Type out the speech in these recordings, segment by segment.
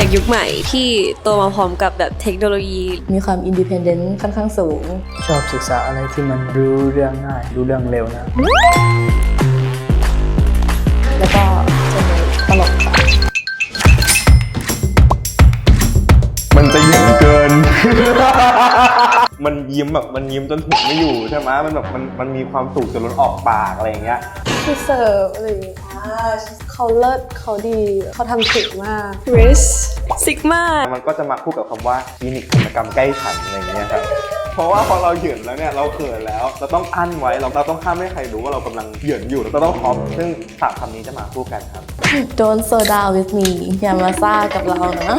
เด็กยุคใหม่ที่โตมาพร้อมกับแบบเทคโนโลยี มีความอินดิเพนเดนต์ค่อนข้างสูง ชอบศึกษาอะไรที่มันรู้เรื่องง่าย รู้เรื่องเร็วนะ แล้วก็จะมีตลกค่ะมันจะยิ้มเกิน มันยิ้มแบบมันยิ้มจนถูกไม่อยู่ใช่ไหมมันแบบมันมันมีความสุขจนล้นออกปากอะไรอย่างเงี้ยที่เสิร์ฟอะไรอย่างเงี้ย เขาเลิศเขาดีเขาทำถึงมาก Riz Sigma มันก็จะมาคู่กับคำว่าคลินิกศัลยกรรมใกล้ฉันอะไรอย่างเงี้ยครับเพราะว่าพอเราเหยินแล้วเนี่ยเราเขินแล้ว เราต้องอั้นไว้เราเราต้องห้ามไม่ให้ใครรู้ว่าเรากำลังเหยินอยู่เราต้องท็อปซึ่งสามคำนี้จะมาคู่กันครับ Don't slow down with me อย่ามาซ่ากับเรานะ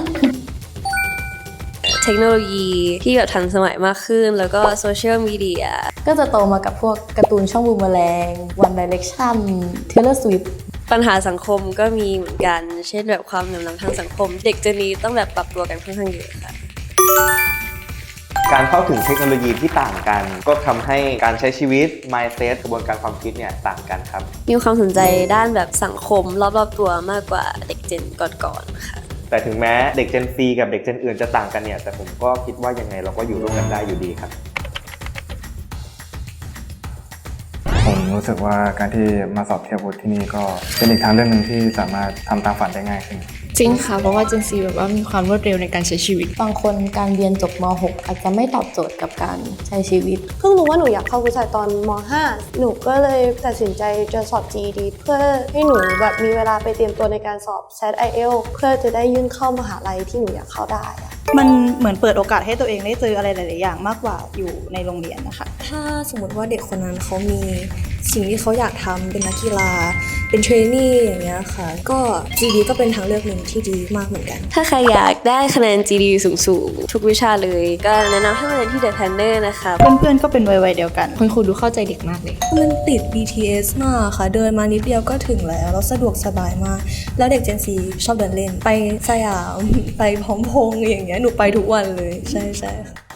เทคโนโลยีที่แบบทันสมัยมากขึ้น แล้วก็โซเชียลมีเดียก็จะโตมากับพวกการ์ตูนช่องบูมแมลง One Direction Taylor Swift ปัญหาสังคมก็มีเหมือนกัน เช่นแบบความเหลื่อมล้ำทางสังคม เด็กเจนนี้ต้องแบบปรับตัวกันค่อนข้างเยอะค่ะ การเข้าถึงเทคโนโลยีที่ต่างกัน ก็ทำให้การใช้ชีวิต mindset กระบวนการความคิดเนี่ยต่างกันครับ มีความสนใจด้านแบบสังคมรอบๆตัวมากกว่าเด็กเจนก่อนๆค่ะ แต่ถึงแม้เด็ก Gen Z กับเด็ก Gen อื่นจะต่างกันเนี่ยแต่ผมก็คิดว่ายังไงเราก็อยู่ร่วมกันได้อยู่ดีครับ ผมรู้สึกว่าการที่มาสอบเทียบวุฒิที่นี่ก็เป็นอีกทางเลือกหนึ่งที่สามารถทำตามฝันได้ง่ายขึ้นจริงค่ะ เพราะว่า Gen Z แบบว่ามีความรวดเร็วในการใช้ชีวิต บางคนการเรียนจบม .6 อาจจะไม่ตอบโจทย์กับการใช้ชีวิต เพิ่งรู้ว่าหนูอยากเข้าวิจัยตอนม .5 หนูก็เลยตัดสินใจจะสอบ GED เพื่อให้หนูแบบมีเวลาไปเตรียมตัวในการสอบ SAT IEL เพื่อจะได้ยื่นเข้ามหาลัยที่หนูอยากเข้าได้อะ มันเหมือนเปิดโอกาสให้ตัวเองได้เจออะไรหลาย ๆ อย่างมากกว่าอยู่ในโรงเรียนนะคะ ถ้าสมมติว่าเด็กคนนั้นเขามี สิ่งที่เขาอยากทำเป็นนักกีฬา เป็นเทรนนี่อย่างเงี้ยค่ะ ก็ GD ก็เป็นทางเลือกหนึ่งที่ดีมากเหมือนกัน ถ้าใครอยากได้คะแนน GD สูงๆ ทุกวิชาเลย ก็แนะนำให้มาเรียนที่ The Planner นะคะ เพื่อนๆ ก็เป็นวัยๆเดียวกัน คุณครูดูเข้าใจเด็กมากเลย มันติด BTS มากค่ะ เดินมานิดเดียวก็ถึงแล้ว แล้วสะดวกสบายมาก แล้วเด็ก Gen Z ชอบเดินเล่น ไปสยาม ไปพร้อมพงษ์อย่างเงี้ย หนูไปทุกวันเลย ใช่ใช่ค่ะ